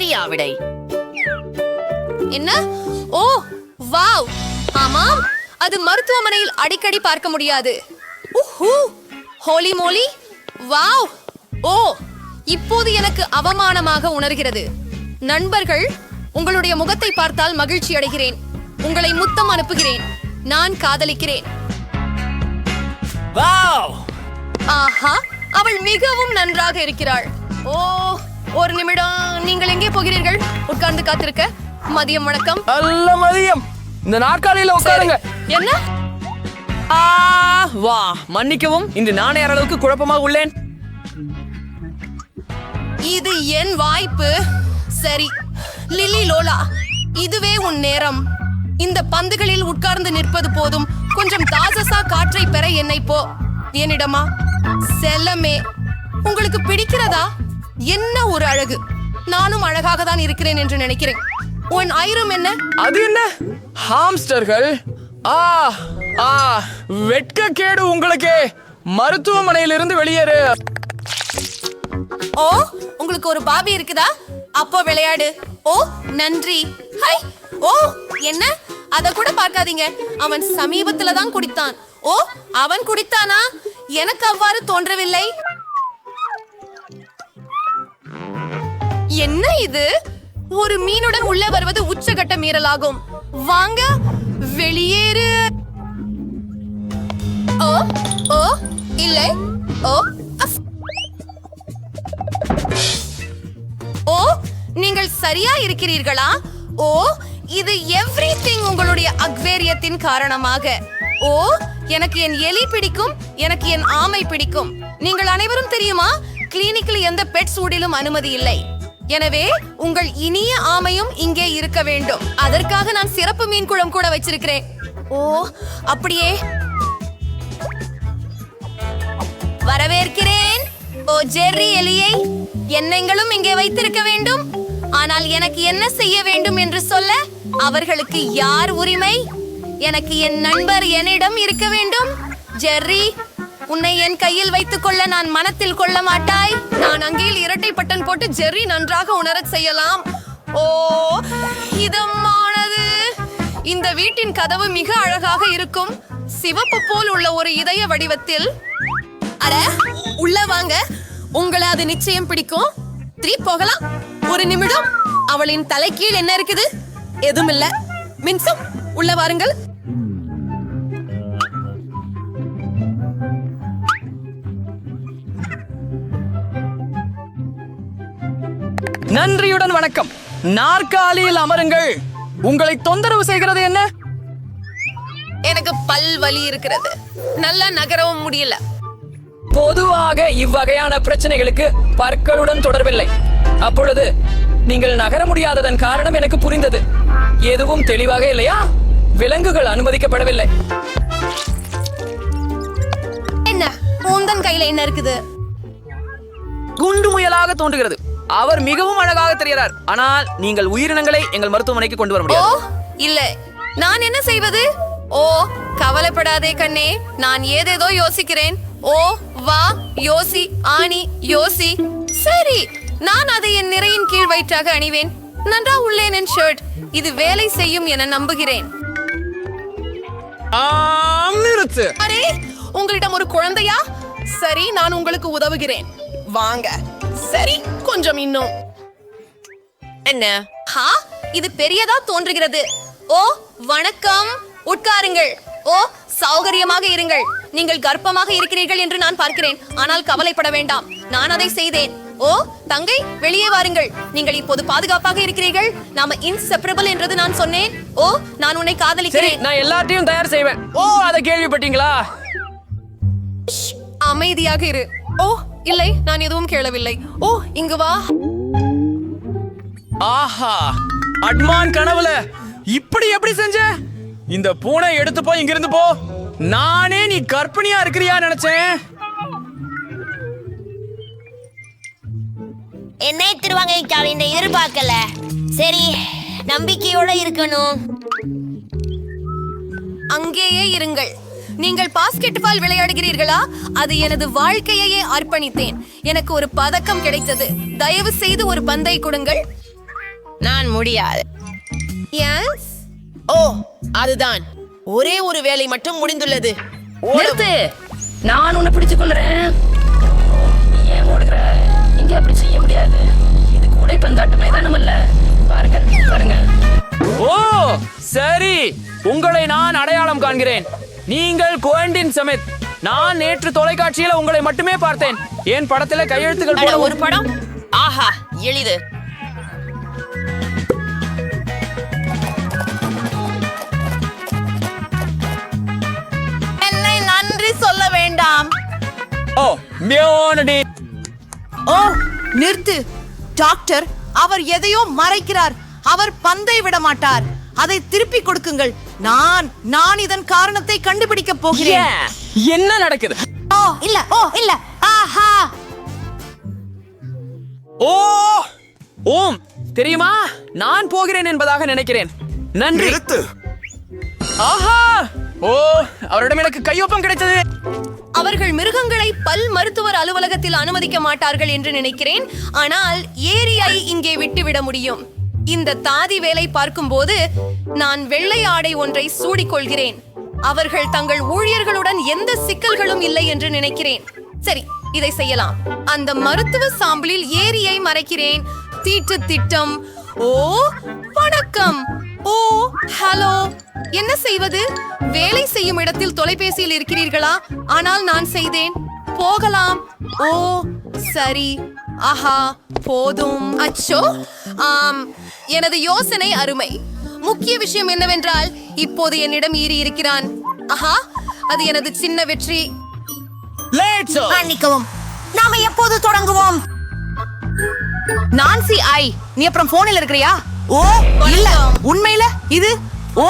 விடை என்ன? ஓ வாவ். ஆமாம் அது மருத்துவமனையில் அடிக்கடி பார்க்க முடியாது. ஹோலி மோலி. வாவ். ஓ இப்போது எனக்கு அவமானமாக உணர்கிறது. நண்பர்கள் உங்களுடைய முகத்தை பார்த்தால் மகிழ்ச்சி அடைகிறேன். உங்களை முத்தம் அனுப்புகிறேன். நான் காதலிக்கிறேன். வாவ். ஆஹா அவள் மிகவும் நன்றாக இருக்கிறாள். ஓ ஒரு நிமிடம் நீங்கள் எங்கே போகிறீர்கள்? உட்கார்ந்து காத்திருக்க. மதியம் வணக்கம். நல்ல மதியம். இந்த நாற்காலியில உட்காருங்க. என்ன? ஆ வா. மன்னிக்கவும் இன்று நானே அளவுக்கு குழப்பமாக உள்ளேன். இது என் வாய்ப்பு. சரி. லிலி லோலா இதுவே உன் நேரம். இந்த பந்துகளில் உட்கார்ந்து நிற்பது போதும். கொஞ்சம் தாசசா காற்றை பெற என்னை போ. என்னிடமா? செல்லமே. உங்களுக்கு பிடிக்கிறதா? என்ன ஒரு அழகு? நானும் அழகாக தான் இருக்கிறேன் என்று நினைக்கிறேன். உன் ஐரம் என்ன? அது என்ன? ஹாம்ஸ்டர்கள்? ஆ ஆ வெட்கக்கேடு உங்களுக்கு. மருத்துவமனையிலிருந்து வெளியேறு. ஓ உங்களுக்கு ஒரு பாபி இருக்குதா? அப்போ விளையாடு. ஓ நன்றி. ஹை ஓ என்ன? அத கூட பார்க்காதீங்க. அவன் சமீபத்துல தான் குடித்தான். ஓ அவன் குடித்தானா? எனக்கு அவ்வாறு தோன்றவில்லை. என்ன இது? ஒரு மீனுடன் உள்ளே வருவது உச்சகட்ட மீறலாகும். வாங்க வெளியேறு. ஓ ஓ இல்லை. ஓ ஓ நீங்கள் சரியா இருக்கிறீர்களா? ஓ இது எவ்ரிதிங் உங்களுடைய அக்வேரியத்தின் காரணமாக. ஓ எனக்கு என் எலி பிடிக்கும் எனக்கு என் ஆமை பிடிக்கும். நீங்கள் அனைவரும் தெரியுமா? கிளினிக்கில் எந்த பெட் சூடிலும் அனுமதி இல்லை. எனவே உங்கள் இனிய ஆமையும் இங்கே இருக்க வேண்டும். அதற்காக நான் சிறப்பு மீன் குளம் கூட வச்சிருக்கிறேன். ஓ அப்படியே. வரவேற்கிறேன். ஓ ஜெர்ரி எலியை. என்னங்களும் இங்கே வைத்திருக்க வேண்டும். ஆனால் எனக்கு என்ன செய்ய வேண்டும் என்று சொல்ல அவர்களுக்கு யார் உரிமை? எனக்கு என் நண்பர் என்னிடம் இருக்க வேண்டும். ஜெர்ரி உன்னை என் கையில் வைத்துக் கொள்ள நான் மனத்தில் கொள்ள மாட்டாய். நான் அங்கேயில் இரட்டை பட்டன் போட்டு ஜெர்ரி நன்றாக உணரச் செய்யலாம். ஓ இதமானது. இந்த வீட்டின் கதவு மிக அழகாக இருக்கும். சிவப்பு போல் உள்ள ஒரு இதய வடிவத்தில். அட உள்ள வாங்க. உங்களை அது நிச்சயம் பிடிக்கும். த்ரீ போகலாம். ஒரு நிமிடம். அவளின் தலைக்கீழ் என்ன இருக்குது? எதுவும் இல்ல. மின்சம் உள்ள வாருங்கள். நன்றியுடன் வணக்கம். நாற்காலியில் அமருங்கள். உங்களை தொந்தரவு செய்கிறது என்ன? எனக்கு பல் வலி இருக்கிறது. நல்லா நகரவும் முடியல. பொதுவாக இவ்வகையான பிரச்சனைகளுக்கு பற்களுடன் தொடர்பில்லை. அப்பொழுது நீங்கள் நகர முடியாததன் காரணம் எனக்கு புரிந்தது. எதுவும் தெளிவாக இல்லையா? விலங்குகள் அனுமதிக்கப்படவில்லை. என்ன? உந்தன் கையில என்ன இருக்குது? குண்டு முயலாக தோன்றுகிறது. அவர் மிகவும் அழகாக தெரிகிறார். ஆனால் நீங்கள் உயிரினங்களை எங்கள் மருத்துவமனைக்கு கொண்டு வர ஓ முடியாது இல்ல. நான் என்ன செய்வது? ஓ கவலைப்படாதே கண்ணே. நான் ஏதேதோ யோசிக்கிறேன். ஓ வா யோசி ஆணி யோசி. சரி நான் அதை என் நிறையின் கீழ் வயிற்றாக அணிவேன். நன்றா உள்ளேன் என் ஷர்ட். இது வேலை செய்யும் என நம்புகிறேன். ஆம், நிறுத்து. அரே உங்களிடம் ஒரு குழந்தையா? சரி நான் உங்களுக்கு உதவுகிறேன். வாங்க. சரி கொஞ்சம் இன்னும். என்ன? ஹா? இது பெரியதா தோன்றுகிறது. ஓ வணக்கம். உட்காருங்கள். ஓ சௌகரியமாக இருங்கள். நீங்கள் கர்ப்பமாக இருக்கிறீர்கள் என்று நான் பார்க்கிறேன். ஆனால் கவலைப்பட வேண்டாம். நான் அதை செய்தேன். ஓ தங்கை வெளியே வாருங்கள். நீங்கள் இப்போது பாதுகாப்பாக இருக்கிறீர்கள். நாம இன்செப்பரபிள் என்றது நான் சொன்னேன். ஓ நான் உன்னை காதலிக்கிறேன். நான் எல்லாத்தையும் தயார் செய்வேன். ஓ அதை கேள்விப்பட்டீங்களா? அமைதியாக இரு. ஓ இல்லை நான் எதுவும் கேளவில்லை. ஓ இங்கு வா. ஆஹா அட்மான் கனவுல. இப்படி எப்படி செஞ்ச? இந்த பூனை எடுத்து போய் இங்கிருந்து போ. நானே நீ கர்ப்பிணியா இருக்கிறியா நினைச்சேன். என்னை திருவாங்க இந்த எதிர்பார்க்கல. சரி நம்பிக்கையோட இருக்கணும். அங்கேயே இருங்கள். நீங்கள் பாஸ்கெட் பால் விளையாடுகிறீர்களா? அது எனது வாழ்க்கையையே அர்ப்பணித்தேன். எனக்கு ஒரு பதக்கம் கிடைத்தது. தயவு செய்து ஒரு பந்தை கொடுங்கள். நான் முடியாது. ஓ அதுதான். ஒரே ஒரு வேலை மட்டும் முடிந்துள்ளது. நிறுத்து. நான் உன்னை பிடித்துக் கொள்றேன். நீ ஏன் ஓடுகிற? இங்க அப்படி செய்ய முடியாது. இது கூடைப்பந்தாட்டு மைதானம் அல்ல. பாருங்க பாருங்க ஓ சரி. உங்களை நான் அடையாளம் காண்கிறேன். நீங்கள் குவண்டின் சமித். நான் நேற்று தொலைக்காட்சியில உங்களை மட்டுமே பார்த்தேன். என் படத்துல கையெழுத்துக்கள் அட, போட ஒரு படம்? ஆஹா எளிது. என்னை நன்றி சொல்ல வேண்டாம். ஓ மியோனடி. ஓ நிறுத்து. டாக்டர் அவர் எதையோ மறைக்கிறார். அவர் பந்தை விட மாட்டார். அதை திருப்பி கொடுக்குங்கள். நான் நான் இதன் காரணத்தை கண்டுபிடிக்க போகிறேன்? என்ன நடக்குது? ஓ இல்ல ஓ இல்ல. ஆஹா. ஓ ஓம் தெரியுமா? நான் போகிறேன் என்பதாக நினைக்கிறேன். நன்றி. ஆஹா. ஓ அவரிடம் எனக்கு கையொப்பம் கிடைத்தது. அவர்கள் மிருகங்களை பல் மருத்துவர் அலுவலகத்தில் அனுமதிக்க மாட்டார்கள் என்று நினைக்கிறேன். ஆனால் ஏரியை இங்கே விட்டுவிட முடியும். இந்த தாதி வேலை பார்க்கும்போது நான் வெள்ளை ஆடை ஒன்றை சூடிக்கொள்கிறேன். அவர்கள் தங்கள் ஊழியர்களுடன் எந்த சிக்கல்களும் இல்லை என்று நினைக்கிறேன். சரி இதை செய்யலாம். அந்த மருத்துவ சாம்பிளில் ஏரியை மறைக்கிறேன். தீட்டு திட்டம். ஓ வணக்கம். ஓ ஹலோ. என்ன செய்வது? வேலை செய்யும் இடத்தில் தொலைபேசியில் இருக்கிறீர்களா? ஆனால் நான் செய்தேன். போகலாம். ஓ சரி. ஆஹா போதும். அச்சோ. ஆம் எனது யோசனை அருமை. முக்கிய விஷயம் என்னவென்றால் இப்போது என்னிடம் ஈறி இருக்கிறான். ஆஹா அது எனது சின்ன வெற்றி. லேட்ஸ் மன்னிக்கவும் நாம எப்போது தொடங்குவோம்? நான்சி ஐ நீ அப்புறம் போனில் இருக்கிறியா? ஓ இல்ல. உண்மையில இது? ஓ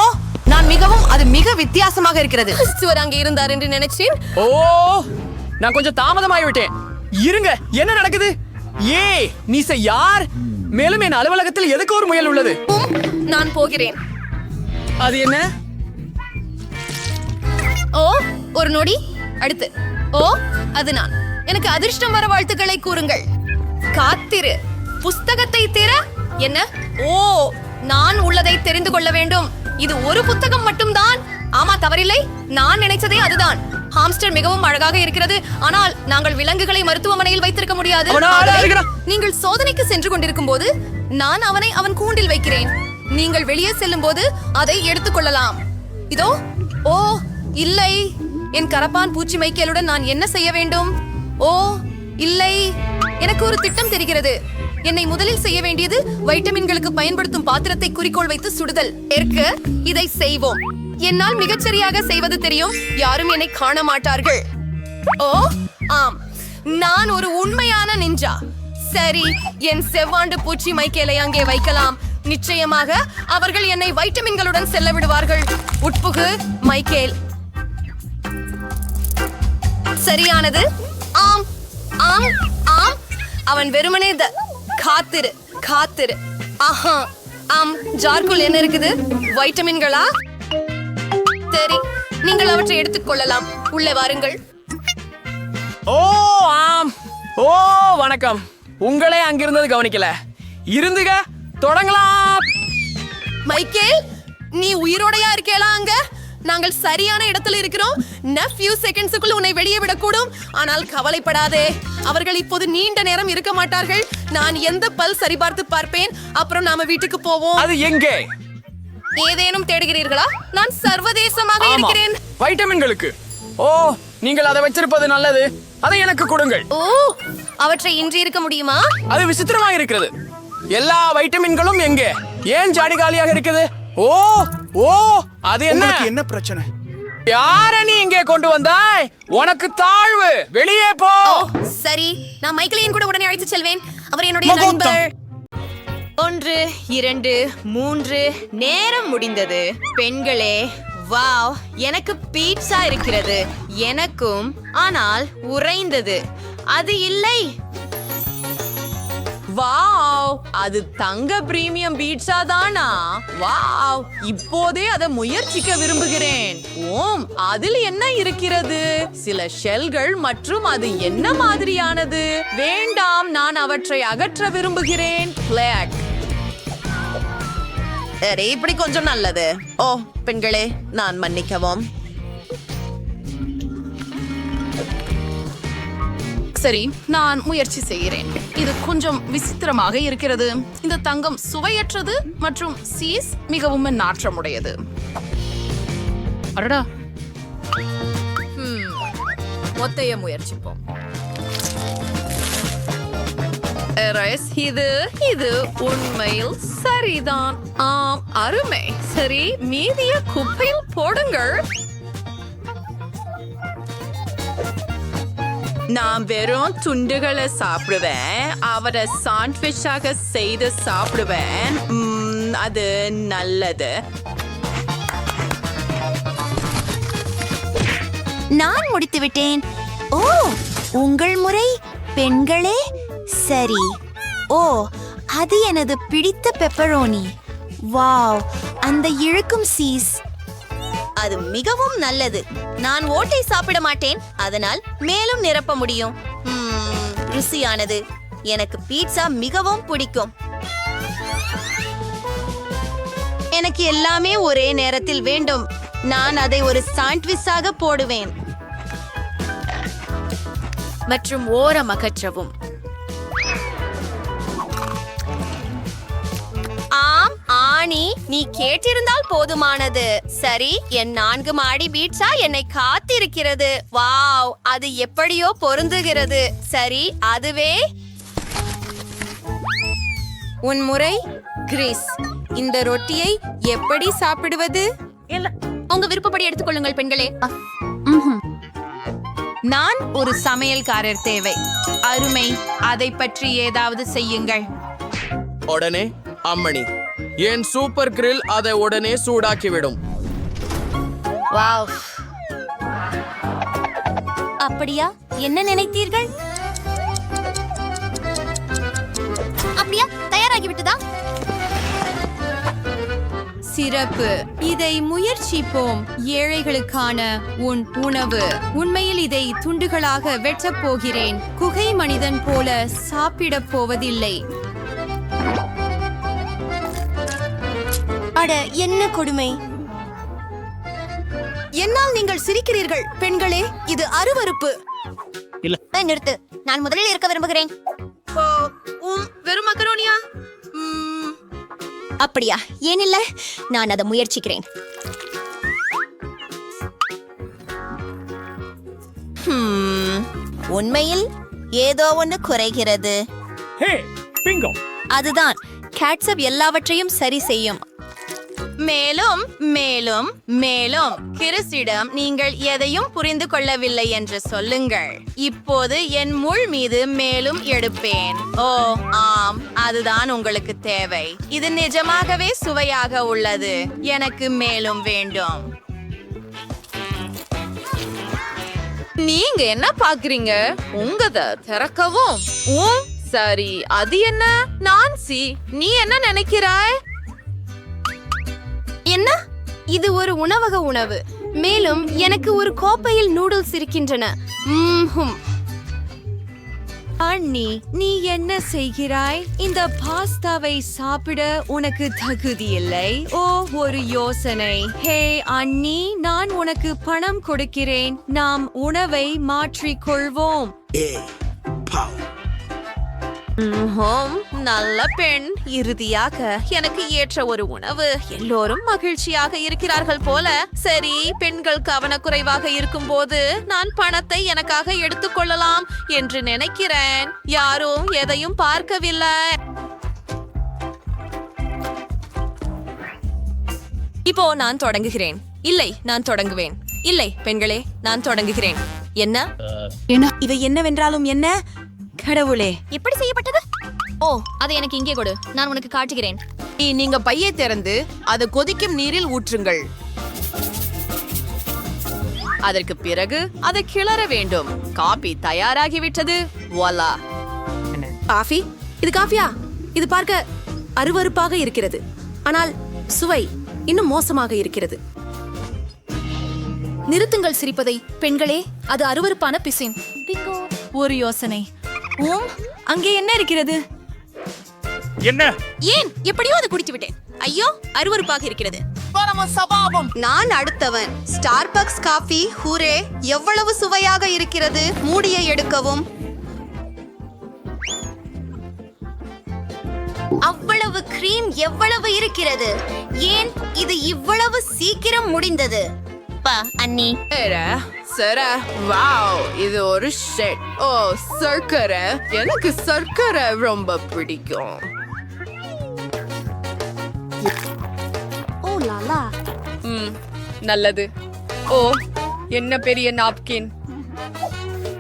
நான் மிகவும் அது மிக வித்தியாசமாக இருக்கிறது. கிறிஸ்துவர் அங்க இருந்தார் என்று நினைச்சேன். ஓ நான் கொஞ்சம் தாமதமாகி விட்டேன் இருங்க என்ன நடக்குது? ஏ நீச யார்? மேலும் என் அலுவலகத்தில் எதுக்கு ஒரு முயல் உள்ளது? நான் போகிறேன். அது என்ன? ஓ ஒரு நொடி. அடுத்து. ஓ அது நான். எனக்கு அதிர்ஷ்டம் வர வாழ்த்துக்களை கூறுங்கள். காத்திரு. புஸ்தகத்தை திற. என்ன? ஓ நான் உள்ளதை தெரிந்து கொள்ள வேண்டும். இது ஒரு புத்தகம் மட்டும்தான். ஆமா தவறில்லை. நான் நினைச்சதே அதுதான். ஹாம்ஸ்டர் மிகவும் அழகாக இருக்கிறது. ஆனால் நாங்கள் விலங்குகளை மருத்துவமனையில் வைத்திருக்க முடியாது. நீங்கள் சோதனைக்கு சென்று கொண்டிருக்கும் போது நான் அவனை அவன் கூண்டில் வைக்கிறேன். நீங்கள் வெளியே செல்லும் போது அதை எடுத்துக்கொள்ளலாம் இதோ ஓ இல்லை. என் கரப்பான் பூச்சி மைக்கேலுடன் நான் என்ன செய்ய வேண்டும்? ஓ இல்லை. எனக்கு ஒரு திட்டம் தெரிகிறது. என்னை முதலில் செய்ய வேண்டியது வைட்டமின்களுக்கு பயன்படுத்தும் பாத்திரத்தை குறிக்கோள் வைத்து சுடுதல். இதை செய்வோம். என்னால் மிகச்சரியாக செய்வது தெரியும். யாரும் என்னை காண மாட்டார்கள் ஓ ஆம். நான் ஒரு உண்மையான நிஞ்சா. சரி என் செவ்வாண்டு பூச்சி மைக்கேலை அங்கே வைக்கலாம். நிச்சயமாக அவர்கள் என்னை வைட்டமின்களுடன் செல்ல விடுவார்கள். உட்புகு மைக்கேல். சரியானது? ஆம் ஆம் ஆம். அவன் வெறுமனே த காத்திரு காத்திரு. ஆஹா ஆம். ஜார்க்குள் என்ன இருக்குது? வைட்டமின்களா? சரி நீங்கள் அவற்றை எடுத்துக்கொள்ளலாம் உள்ளே வாருங்கள். ஓ ஆம். ஓ வணக்கம். உங்களே அங்கிருந்தது கவனிக்கல. இருந்துக தொடங்கலாம். மைக்கேல் நீ உயிரோடையா இருக்கேளா அங்க? நாங்கள் சரியான இடத்துல இருக்கிறோம். ந ஃபியூ செகண்ட்ஸுக்குள் உன்னை வெளியே விடக்கூடும். ஆனால் கவலைப்படாதே. அவர்கள் இப்போது நீண்ட நேரம் இருக்க மாட்டார்கள். நான் எந்த பல் சரிபார்த்து பார்ப்பேன்? அப்புறம் நாம வீட்டுக்கு போவோம். அது எங்கே? ஏதேனும் தேடுகிறீர்களா? நான் சர்வதேசமாக இருக்கிறேன். வைட்டமின்களுக்கு. ஓ நீங்கள் அதை வச்சிருப்பது நல்லது. அதை எனக்கு கொடுங்கள். ஓ அவற்றை இன்றி இருக்க முடியுமா? அது விசித்திரமாக இருக்கிறது. எல்லா வைட்டமின்களும் எங்கே? ஏன் ஜாடி காலியாக இருக்குது? ஓ ஓ அது என்ன? என்ன பிரச்சனை? யார நீ இங்கே கொண்டு வந்தாய்? உனக்கு தாழ்வு. வெளியே போ. சரி. நான் மைக்கேலையும் கூட உடனே அழைத்து செல்வேன். அவர் என்னுடைய. நண்பர். ஒன்று இரண்டு மூன்று நேரம் முடிந்தது. பெண்களே வாவ் எனக்கு பீட்சா இருக்கிறது. எனக்கும் ஆனால் உறைந்தது. அது இல்லை. வாவ் அது தங்க பிரீமியம் பீட்சா தானா? வாவ் இப்போதே அதை முயற்சிக்க விரும்புகிறேன். ஓம் அதில் என்ன இருக்கிறது? சில ஷெல்கள் மற்றும் அது என்ன மாதிரியானது? வேண்டாம் நான் அவற்றை அகற்ற விரும்புகிறேன். பிளாக் சரி இப்படி கொஞ்சம் நல்லது. ஓ பெண்களே நான் மன்னிக்கவும். சரி நான் முயற்சி செய்கிறேன். இது கொஞ்சம் விசித்திரமாக இருக்கிறது. இந்த தங்கம் சுவையற்றது மற்றும் சீஸ் மிகவும் நாற்றமுடையது. அடடா. மொத்தைய முயற்சிப்போம். எரஸ், இது இது உண்மையில் சரிதான். ஆம் அருமை. சரி மீதிய குப்பையில் போடுங்கள். நான் வெறும் துண்டுகளை சாப்பிடுவேன். அவரை சாண்ட்விச்சாக செய்து சாப்பிடுவேன். அது நல்லது. நான் முடித்து விட்டேன் ஓ உங்கள் முறை பெண்களே சரி. ஓ அது எனது பிடித்த பெப்பரோனி. வாவ் அந்த இழுக்கும் சீஸ். அது மிகவும் நல்லது. நான் ஓட்டை சாப்பிட மாட்டேன். அதனால் மேலும் நிரப்ப முடியும். ருசியானது. எனக்கு பீட்சா மிகவும் பிடிக்கும். எனக்கு எல்லாமே ஒரே நேரத்தில் வேண்டும். நான் அதை ஒரு சாண்ட்விச்சாக போடுவேன். மற்றும் ஓரம் அகற்றவும் ஆம் ஆணி நீ கேட்டிருந்தால் போதுமானது. சரி என் நான்கு மாடி பீட்சா என்னை காத்திருக்கிறது. வாவ் அது எப்படியோ பொருந்துகிறது. சரி அதுவே. உன் முறை கிரீஸ். இந்த ரொட்டியை எப்படி சாப்பிடுவது? உங்க விருப்பப்படி எடுத்துக்கொள்ளுங்கள் பெண்களே. நான் ஒரு சமையல்காரர் தேவை. அருமை அதை பற்றி ஏதாவது செய்யுங்கள். உடனே அம்மணி. என் சூப்பர் கிரில் அதை உடனே சூடாக்கிவிடும். வாவ். அப்படியா? என்ன நினைத்தீர்கள்? அப்படியா? தயாராகி விட்டதா சிறப்பு. இதை முயற்சிப்போம். ஏழைகளுக்கான உன் உணவு. உண்மையில் இதை துண்டுகளாக வெட்டப் போகிறேன். குகை மனிதன் போல சாப்பிடப் போவதில்லை. அட என்ன கொடுமை? என்னால் நீங்கள் சிரிக்கிறீர்கள் பெண்களே. இது அருவருப்பு. நிறுத்து. நான் முதலில் இருக்க விரும்புகிறேன். வெறும் மக்கரோனியா அப்படியா? ஏனில்ல நான் அதை முயற்சிக்கிறேன். உண்மையில் ஏதோ ஒன்று குறைகிறது. அதுதான். கேட்சப் எல்லாவற்றையும் சரி செய்யும். மேலும் மேலும் மேலும் கிறிஸிடம் நீங்கள் எதையும் புரிந்து கொள்ளவில்லை என்று சொல்லுங்கள். இப்போது என் முள் மீது மேலும் எடுப்பேன். ஓ ஆம் அதுதான் உங்களுக்கு தேவை. இது நிஜமாகவே சுவையாக உள்ளது. எனக்கு மேலும் வேண்டும். நீங்க என்ன பாக்குறீங்க? உங்கத திறக்கவும். சரி அது என்ன? நான்சி நீ என்ன நினைக்கிறாய்? என்ன? இது ஒரு உணவக உணவு. மேலும் எனக்கு ஒரு கோப்பையில் நூடுல்ஸ் இருக்கின்றன. அண்ணி நீ என்ன செய்கிறாய்? இந்த பாஸ்தாவை சாப்பிட உனக்கு தகுதி இல்லை. ஓ ஒரு யோசனை. ஹே அண்ணி நான் உனக்கு பணம் கொடுக்கிறேன். நாம் உணவை மாற்றிக் கொள்வோம் ம்ஹும், நல்ல பெண். இறுதியாக எனக்கு ஏற்ற ஒரு உணவு. எல்லோரும் மகிழ்ச்சியாக இருக்கிறார்கள் போல. சரி பெண்கள் கவனக்குறைவாக இருக்கும்போது நான் பணத்தை எனக்காக எடுத்துக்கொள்ளலாம் என்று நினைக்கிறேன். யாரும் எதையும் பார்க்கவில்லை. இப்போ நான் தொடங்குகிறேன். இல்லை நான் தொடங்குவேன். இல்லை பெண்களே நான் தொடங்குகிறேன். என்ன? என்ன? இவை என்னவென்றாலும் என்ன? கடவுளே. எப்படி செய்யப்பட்டது? ஓ அதை எனக்கு இங்கே கொடு. நான் உனக்கு காட்டுகிறேன். நீ- நீங்க பையை திறந்து அதை கொதிக்கும் நீரில் ஊற்றுங்கள். அதற்கு பிறகு அதை கிளற வேண்டும். காபி தயாராகிவிட்டது. வாலா காஃபி? இது காஃபியா? இது பார்க்க அருவருப்பாக இருக்கிறது. ஆனால் சுவை இன்னும் மோசமாக இருக்கிறது. நிறுத்துங்கள் சிரிப்பதை. பெண்களே அது அருவருப்பான பிசின். ஒரு யோசனை. ஓம் அங்கே என்ன இருக்கிறது? என்ன? ஏன் எப்படியோ அதை குடித்து விட்டேன். ஐயோ அருவருப்பாக இருக்கிறது. நான் அடுத்தவன். ஸ்டார்பக்ஸ் காஃபி ஹூரே எவ்வளவு சுவையாக இருக்கிறது? மூடியை எடுக்கவும். அவ்வளவு கிரீம் எவ்வளவு இருக்கிறது? ஏன் இது இவ்வளவு சீக்கிரம் முடிந்தது? பா அண்ணி. சர வாவ் இது ஒரு ஷெட். ஓ சர்க்கரை. எனக்கு சர்க்கரை ரொம்ப பிடிக்கும். ஓ லாலா. ம் நல்லது. ஓ என்ன பெரிய நாப்கின்.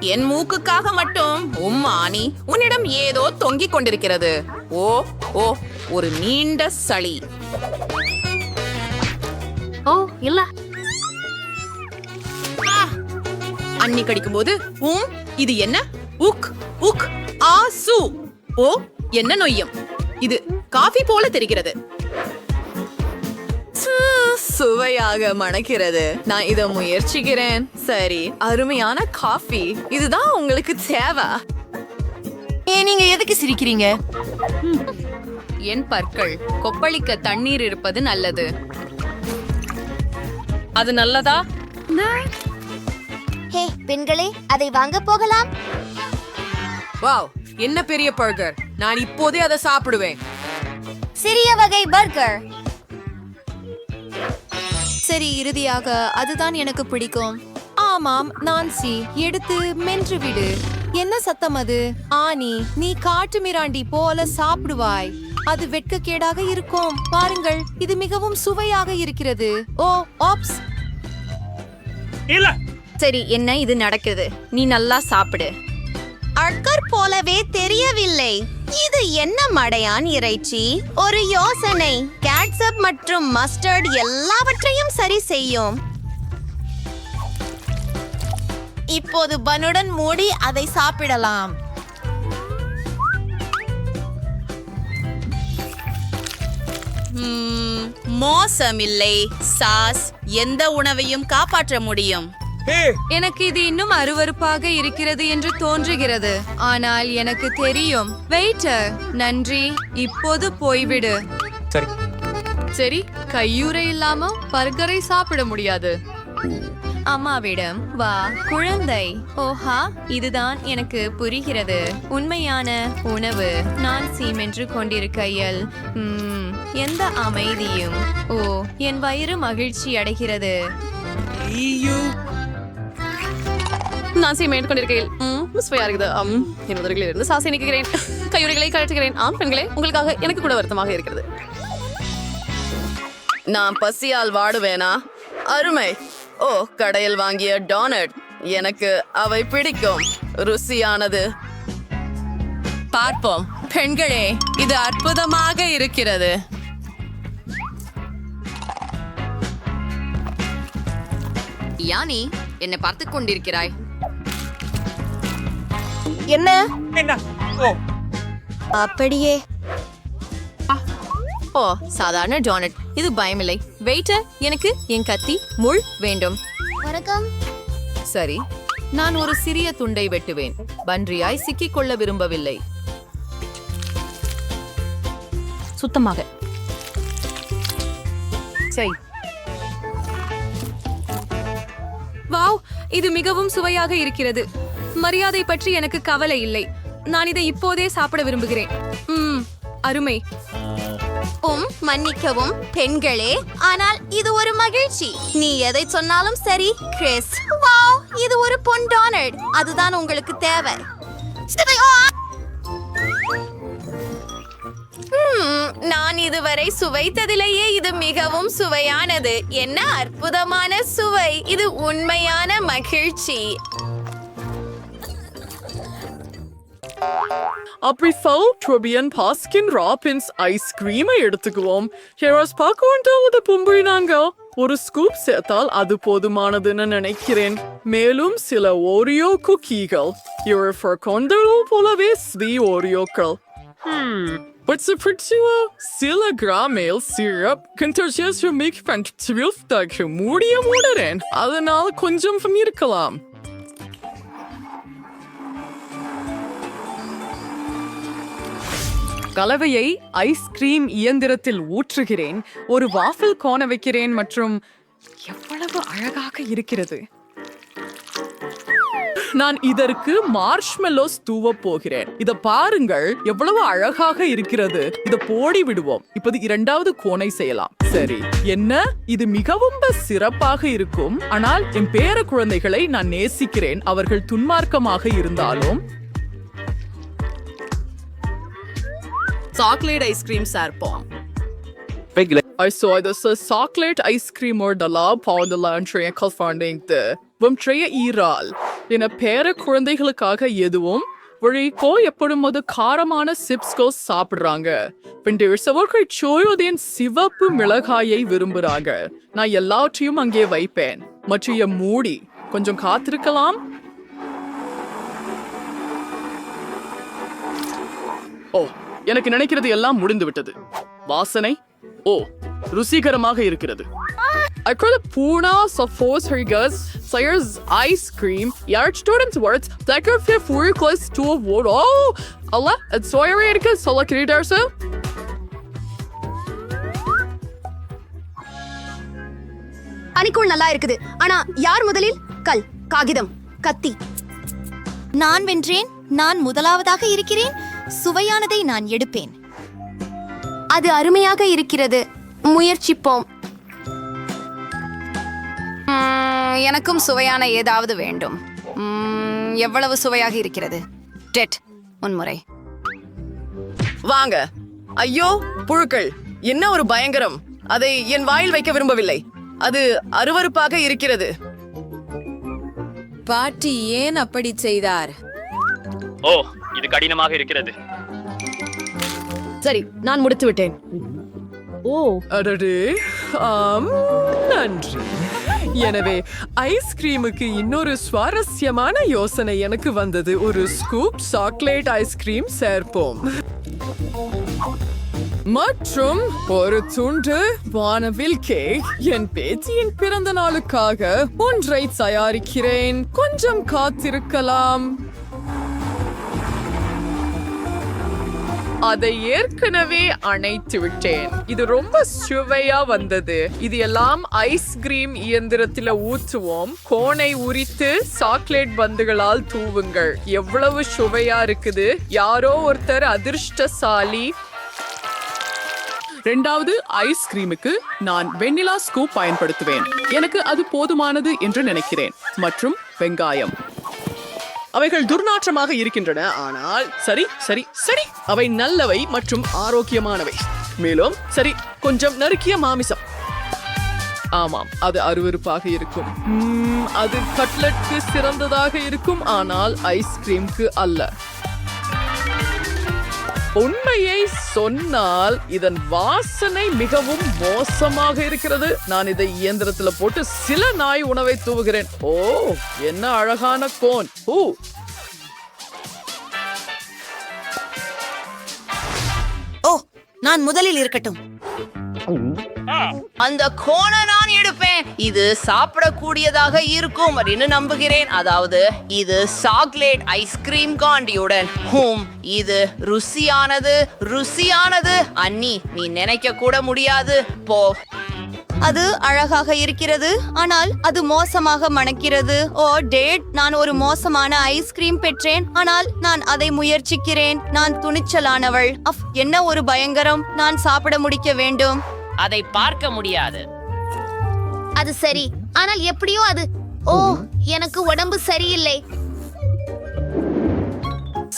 என் மூக்குக்காக மட்டும் உம்மானி உன்னிடம் ஏதோ தொங்கிக் கொண்டிருக்கிறது. ஓ ஓ ஒரு நீண்ட சளி. ஓ இல்ல. அண்ணி கடிக்கும் போது உம் இது என்ன? உக் உக் ஆ சு. ஓ என்ன நொய்யம்? இது காஃபி போல தெரிகிறது. சு, சுவையாக மணக்கிறது. நான் இத முயற்சிக்கிறேன். சரி அருமையான காஃபி. இதுதான் உங்களுக்கு தேவை. ஏன் நீங்க எதுக்கு சிரிக்கிறீங்க? என் பற்கள் கொப்பளிக்க தண்ணீர் இருப்பது நல்லது. அது நல்லதா? ஹே பெண்களே அதை வாங்க போகலாம். வாவ் என்ன பெரிய பர்கர்? நான் இப்போதே அதை சாப்பிடுவேன். சிறிய வகை பர்கர். சரி இறுதியாக அதுதான் எனக்கு பிடிக்கும். ஆமாம் நான்சி எடுத்து மென்று விடு. என்ன சத்தம் அது? ஆனி நீ காட்டு மிராண்டி போல சாப்பிடுவாய். அது வெட்கக்கேடாக இருக்கும். பாருங்கள் இது மிகவும் சுவையாக இருக்கிறது. ஓ ஆப்ஸ் இல்ல சரி என்ன இது நடக்குது? நீ நல்லா சாப்பிடு. அட்கர் போலவே தெரியவில்லை. இது என்ன மடையான் இறைச்சி? ஒரு யோசனை. கேட்சப் மற்றும் மஸ்டர்ட் எல்லாவற்றையும் சரி செய்யும். இப்போது பனுடன் மூடி அதை சாப்பிடலாம். மோசமில்லை. சாஸ் எந்த உணவையும் காப்பாற்ற முடியும். எனக்கு இது இன்னும் அருவருப்பாக இருக்கிறது என்று தோன்றுகிறது. ஆனால் எனக்கு தெரியும். வெயிட்டர் நன்றி. இப்போது போய்விடு. சரி. சரி கையுறை இல்லாம பர்கரை சாப்பிட முடியாது. அம்மாவிடம் வா குழந்தை. ஓஹா இதுதான் எனக்கு புரிகிறது. உண்மையான உணவு. நான் சீமென்று கொண்டிருக்கையில் ம், எந்த அமைதியும். ஓ என் வயிறு மகிழ்ச்சி அடைகிறது. நான் சீமை சுவையா இருக்குது. ஆம் இருந்து சாசை நிற்கிறேன் கையுறைகளை கழற்றுகிறேன். ஆம் பெண்களே உங்களுக்காக எனக்கு கூட வருத்தமாக இருக்கிறது. நான் பசியால் வாடுவேனா? அருமை. ஓ கடையில் வாங்கிய டோனட். எனக்கு அவை பிடிக்கும். ருசியானது. பார்ப்போம். பெண்களே இது அற்புதமாக இருக்கிறது. யானி என்னை பார்த்து கொண்டிருக்கிறாய். என்ன? என்ன? ஓ. அப்படியே. ஓ சாதாரண டோனட். இது பயமில்லை. வெயிட்டர் எனக்கு என் கத்தி முள் வேண்டும். வணக்கம். சரி. நான் ஒரு சிறிய துண்டை வெட்டுவேன். பன்றியாய் சிக்கிக் கொள்ள விரும்பவில்லை. சுத்தமாக. சரி வாவ் இது மிகவும் சுவையாக இருக்கிறது. மரியாதை பற்றி எனக்கு கவலை இல்லை. நான் இதை இப்போதே சாப்பிட விரும்புகிறேன். ம் அருமை. உம் மன்னிக்கவும் பெண்களே. ஆனால் இது ஒரு மகிழ்ச்சி. நீ எதை சொன்னாலும் சரி கிறிஸ் வாவ் இது ஒரு பொன் டோனட் அதுதான் உங்களுக்கு தேவை. நான் இதுவரை சுவைத்ததிலேயே இது மிகவும் சுவையானது. என்ன அற்புதமான சுவை. இது உண்மையான மகிழ்ச்சி. அப்படிஃபல் ட்ரொபியன் பாஸ்கின் ராபின்ஸ் ஐஸ்கிரீமை எடுத்துக்குவோம். ஹேராஸ் பார்க்க வேண்டாவது பும்புறினாங்க ஒரு ஸ்கூப் சேர்த்தால் அது போதுமானதுன்னு நினைக்கிறேன். மேலும் சில ஓரியோ குக்கீகள் இவர் ஃபார் கொண்டலோ போலவே ஸ்வீ ஓரியோக்கள் But så prettiga silla gramel syrup. Contagious för mycket för tvulfdag modiga modaren. அதனால் கொஞ்சம் இருக்கலாம். கலவையை ஐஸ்கிரீம் இயந்திரத்தில் ஊற்றுகிறேன். ஒரு வாஃபில் கோண வைக்கிறேன் மற்றும் எவ்வளவு அழகாக இருக்கிறது. நான் இதற்கு மார்ஷ்மெல்லோஸ் தூவ போகிறேன். இத பாருங்கள் எவ்வளவு அழகாக இருக்கிறது. இத போடி விடுவோம். இப்போது இரண்டாவது கோணை செய்யலாம். சரி. என்ன? இது மிகவும் சிறப்பாக இருக்கும். ஆனால் என் பேர குழந்தைகளை நான் நேசிக்கிறேன். அவர்கள் துன்மார்க்கமாக இருந்தாலும் சாக்லேட் ஐஸ்கிரீம் சேர்ப்போம் I saw this uh, chocolate ice cream or the love for the lunch and finding the என பேர குழந்தைகளுக்காக எதுவும் வழிக்கோ எப்படும் அது காரமான சிப்ஸ்கோ சாப்பிடுறாங்க பின்னர் சோயோதியன் சிவப்பு மிளகாயை விரும்புறாங்க நான் எல்லாவற்றையும் அங்கே வைப்பேன் மற்ற மூடி கொஞ்சம் காத்திருக்கலாம் ஓ எனக்கு நினைக்கிறது எல்லாம் முடிந்து விட்டது வாசனை ஓ ருசிகரமாக இருக்கிறது Across the Puna Sophos Hergas, Sayers ice cream, Yard students words, Decker Fifth Four Class Two of Wood. Oh, Allah, it's so irritated, so like it there, so. பனிக்கூழ் நல்லா இருக்குது ஆனா யார் முதலில் கல் காகிதம் கத்தி நான் வென்றேன் நான் முதலாவதாக இருக்கிறேன் சுவையானதை நான் எடுப்பேன். அது அருமையாக இருக்கிறது. முயற்சிப்போம். எனக்கும் சுவையான ஏதாவது வேண்டும். எவ்வளவு சுவையாக இருக்கிறது? டெட் முன்முறை. வாங்க. ஐயோ புழுக்கள். என்ன ஒரு பயங்கரம். அதை என் வாயில் வைக்க விரும்பவில்லை. அது அருவருப்பாக இருக்கிறது. பாட்டி ஏன் அப்படி செய்தார்? ஓ இது கடினமாக இருக்கிறது. சரி நான் முடித்து விட்டேன் ஓ அடடே. ஆம் நன்றி. எனவே ஐஸ்கிரீமுக்கு இன்னொரு சுவாரஸ்யமான யோசனை எனக்கு வந்தது. ஒரு ஸ்கூப் சாக்லேட் ஐஸ்கிரீம் சேர்ப்போம். மற்றும் ஒரு துண்டு வானவில் கேக் என் பேத்தியின் பிறந்த நாளுக்காக ஒன்றை தயாரிக்கிறேன். கொஞ்சம் காத்திருக்கலாம். அதை ஏற்கனவே அணைத்து விட்டேன். இது ரொம்ப சுவையா வந்தது. இது எல்லாம் ஐஸ்கிரீம் இயந்திரத்துல ஊற்றுவோம் கோனை உரித்து சாக்லேட் பந்துகளால் தூவுங்கள். எவ்வளவு சுவையா இருக்குது. யாரோ ஒருத்தர் அதிர்ஷ்டசாலி. ரெண்டாவது ஐஸ்கிரீமுக்கு நான் வெண்ணிலா ஸ்கூப் பயன்படுத்துவேன். எனக்கு அது போதுமானது என்று நினைக்கிறேன். மற்றும் வெங்காயம். அவைகள் துர்நாற்றமாக இருக்கின்றன. ஆனால் சரி சரி சரி. அவை நல்லவை மற்றும் ஆரோக்கியமானவை. மேலும் சரி கொஞ்சம் நறுக்கிய மாமிசம். ஆமாம் அது அருவருப்பாக இருக்கும். அது கட்லெட்க்கு சிறந்ததாக இருக்கும். ஆனால் ஐஸ்கிரீம்க்கு அல்ல. உண்மையை சொன்னால் இதன் வாசனை மிகவும் மோசமாக இருக்கிறது. நான் இதை இயந்திரத்துல போட்டு சில நாய் உணவை தூவுகிறேன். ஓ என்ன அழகான கோன். ஊ ஓ நான் முதலில் இருக்கட்டும். அந்த கோண நான் எடுப்பேன். இது சாப்பிடக்கூடியதாக இருக்கும் அப்படின்னு நம்புகிறேன். அதாவது இது சாக்லேட் ஐஸ்கிரீம் காண்டியுடன். ஹூம் இது ருசியானது ருசியானது. அண்ணி நீ நினைக்க கூட முடியாது. போ. அது அழகாக இருக்கிறது. ஆனால் அது மோசமாக மணக்கிறது. ஓ டேட் நான் ஒரு மோசமான ஐஸ்கிரீம் பெற்றேன். ஆனால் நான் அதை முயற்சிக்கிறேன். நான் துணிச்சலானவள். அஃப் என்ன ஒரு பயங்கரம். நான் சாப்பிட முடிக்க வேண்டும். அதை பார்க்க முடியாது. அது சரி. ஆனால் எப்படியோ அது? ஓ எனக்கு உடம்பு சரியில்லை.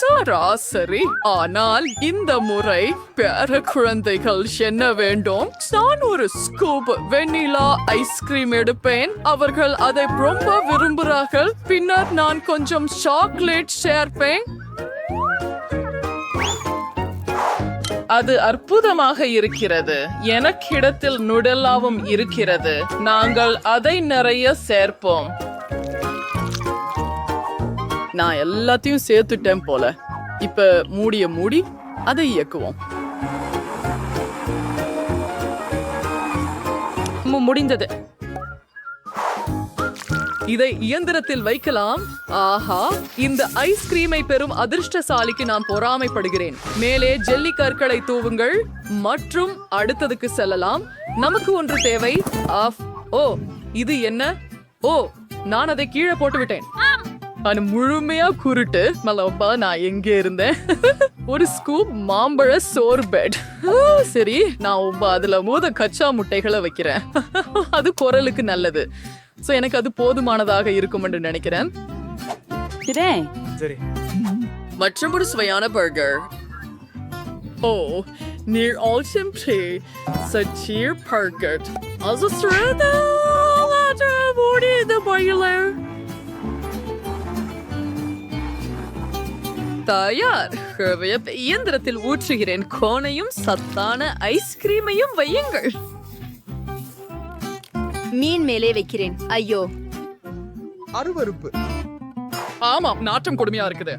சராசரி. ஆனால் இந்த முறை பேர குழந்தைகள் என்ன வேண்டும்? நான் ஒரு ஸ்கூப் வெண்ணிலா ஐஸ்கிரீம் எடுப்பேன். அவர்கள் அதை ரொம்ப விரும்புகிறார்கள். பின்னர் நான் கொஞ்சம் சாக்லேட் சேர்ப்பேன். அது அற்புதமாக இருக்கிறது. எனக்கு இடத்தில் நுடல்லாவும் இருக்கிறது. நாங்கள் அதை நிறைய சேர்ப்போம். நான் எல்லாத்தையும் சேர்த்துட்டேன் போல. இப்ப மூடிய மூடி அதை இயக்குவோம். முடிந்தது. இதை இயந்திரத்தில் வைக்கலாம். ஆஹா இந்த ஐஸ்கிரீமை பெறும் அதிர்ஷ்டசாலிக்கு நான் பொறாமைப்படுகிறேன். மேலே ஜெல்லி கற்களை தூவுங்கள். மற்றும் அடுத்ததுக்கு செல்லலாம். நமக்கு ஒன்று தேவை. ஆஃப். ஓ இது என்ன? ஓ நான் அதை கீழே போட்டு விட்டேன் அது முழுமையா குருட்டு. மலப்பா நான் எங்க இருந்தேன்? ஒரு ஸ்கூப் மாம்பழ சோர் பெட் சரி நான் உப்ப அதுல மூத கச்சா முட்டைகளை வைக்கிறேன். அது குரலுக்கு நல்லது. சோ எனக்கு அது போதுமானதாக இருக்கும் என்று நினைக்கிறேன் மற்றும் ஒரு சுவையான பர்கர். ஓ நீர் ஆல் sempre சச்சீர் பர்கர். அது சிறந்த முடியுது பயிலர் தயார். இயந்திரத்தில் ஊற்றுகிறேன். கோனையும் சத்தான ஐஸ்கிரீமையும் வையுங்கள். மீன் மேலே வைக்கிறேன். ஐயோ. அருவருப்பு. ஆமாம் நாற்றம் கொடுமையா இருக்குது.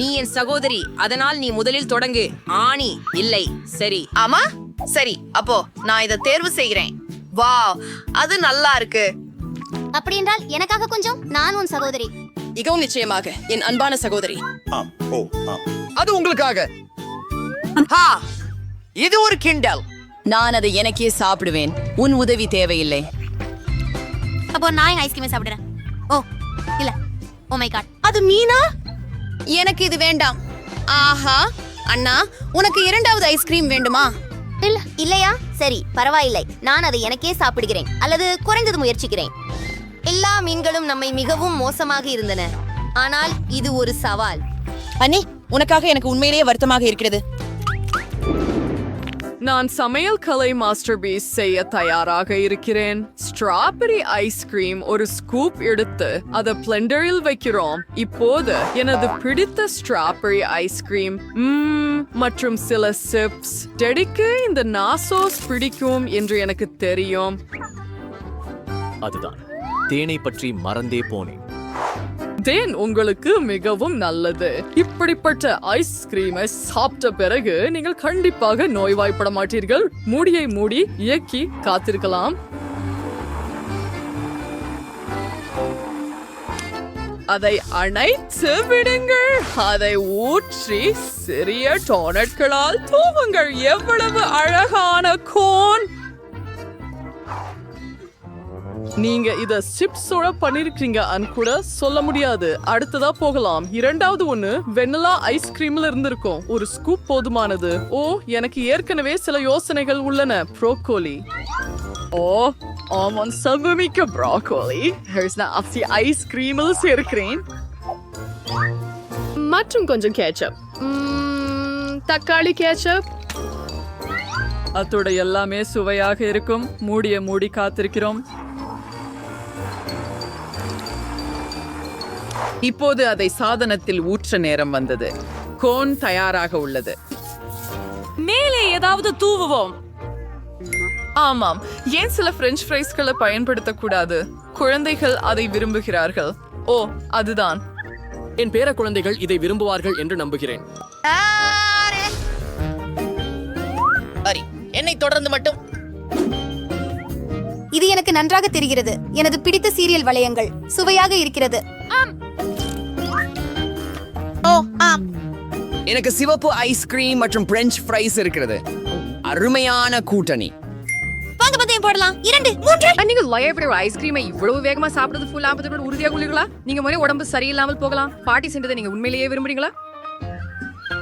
நீ என் சகோதரி அதனால் நீ முதலில் தொடங்கு. ஆணி இல்லை சரி. ஆமா? சரி அப்போ நான் இதை தேர்வு செய்கிறேன். வாவ் அது நல்லா இருக்கு. அப்படி என்றால் எனக்காக கொஞ்சம் நான் உன் சகோதரி. மிகவும் நிச்சயமாக என் அன்பான சகோதரி. அது உங்களுக்காக. ஹா இது ஒரு கிண்டல். நான் அதை எனக்கே சாப்பிடுவேன். உன் உதவி தேவையில்லை. அப்போ நான் ஐஸ்கிரீமை சாப்பிடுறேன். ஓ இல்ல. ஓ மை காட் அது மீனா? எனக்கு இது வேண்டாம். ஆஹா அண்ணா உனக்கு இரண்டாவது ஐஸ்கிரீம் வேண்டுமா? இல்ல இல்லையா? சரி பரவாயில்லை. நான் அதை எனக்கே சாப்பிடுகிறேன். அல்லது குறைந்தது முயற்சிக்கிறேன். எல்லா மீன்களும் நம்மை மிகவும் மோசமாக இருந்தன. ஆனால் இது ஒரு சவால். அண்ணி உனக்காக எனக்கு உண்மையிலேயே வருத்தமாக இருக்கிறது. நான் சமையல் கலை மாஸ்டர் பீஸ் செய்ய தயாராக இருக்கிறேன். ஸ்ட்ராபெரி ஐஸ்கிரீம் ஒரு ஸ்கூப் எடுத்து அதை பிளெண்டரில் வைக்கிறோம். இப்போது எனது பிடித்த ஸ்ட்ராபெரி ஐஸ்கிரீம் மற்றும் சில சிப்ஸ். டெடிக்கு இந்த நாசோஸ் பிடிக்கும் என்று எனக்கு தெரியும். அதுதான். தேனை பற்றி மறந்தே போனேன். தேன் உங்களுக்கு மிகவும் நல்லது. இப்படிப்பட்ட ஐஸ்கிரீமை சாப்பிட்ட பிறகு நீங்கள் கண்டிப்பாக நோய்வாய்ப்பட மாட்டீர்கள். மூடியை மூடி இயக்கி காத்திருக்கலாம். அதை அணைத்து விடுங்கள். அதை ஊற்றி சிறிய டோனட்களால் தூவுங்கள். எவ்வளவு அழகான கோன். நீங்க இத சிப்ஸோட பண்ணிருக்கீங்க அன் கூட சொல்ல முடியாது. அடுத்ததா போகலாம். இரண்டாவது ஒண்ணு வெண்ணிலா ஐஸ்கிரீம்ல இருந்திருக்கும். ஒரு ஸ்கூப் போதுமானது. ஓ எனக்கு ஏற்கனவே சில யோசனைகள் உள்ளன. ப்ரோக்கோலி ஓ ஆமாம் சபமிக்க ப்ரோக்கோலி நான் ஐஸ்கிரீமில் சேர்க்கிறேன். மற்றும் கொஞ்சம் கேச்சப் தக்காளி கேச்சப் அத்தோட எல்லாமே சுவையாக இருக்கும். மூடிய மூடி காத்திருக்கிறோம். இப்போது அதை சாதனத்தில் ஊற்ற நேரம் வந்தது. கோன் தயாராக உள்ளது. மேலே ஏதாவது தூவுவோம். ஆமாம் ஏன் சில பிரெஞ்ச் ஃப்ரைஸ்களை பயன்படுத்தக்கூடாது? குழந்தைகள் அதை விரும்புகிறார்கள். ஓ அதுதான். என் பேர குழந்தைகள் இதை விரும்புவார்கள் என்று நம்புகிறேன். சரி என்னை தொடர்ந்து மட்டும். இது எனக்கு நன்றாக தெரிகிறது. எனது பிடித்த சீரியல் வளையங்கள் சுவையாக இருக்கிறது. ஓ ஆம். எனக்கு சிவப்பு ஐஸ்கிரீம் மற்றும் பிரெஞ்ச் ஃப்ரைஸ் இருக்கிறது. அருமையான கூட்டணி. வாங்க பந்தயம் போடலாம். இரண்டு மூன்று. நீங்க லயபிற ஐஸ்கிரீமை இவ்வளவு வேகமா சாப்பிடுறது ஃபுல் ஆபத்தோட உறுதியாக உள்ளீர்களா நீங்க முறை உடம்பு சரியில்லாமல் போகலாம். பாட்டி சென்றதை நீங்க உண்மையிலேயே விரும்புறீங்களா?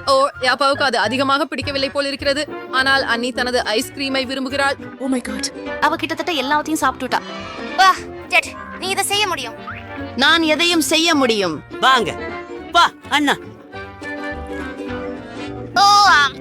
ஓ யாப்பாவுக்கு அது அதிகமாக பிடிக்கவில்லை போல் இருக்கிறது. ஆனால் அன்னி தனது ஐஸ்கிரீமை விரும்புகிறாள். ஓ மை காட் அவ கிட்டத்தட்ட எல்லாத்தையும் சாப்பிட்டுட்டா. வா ஜெட் நீ இதை செய்ய முடியும். நான் எதையும் செய்ய முடியும். வாங்க. வா அண்ணா ஓ ஆம்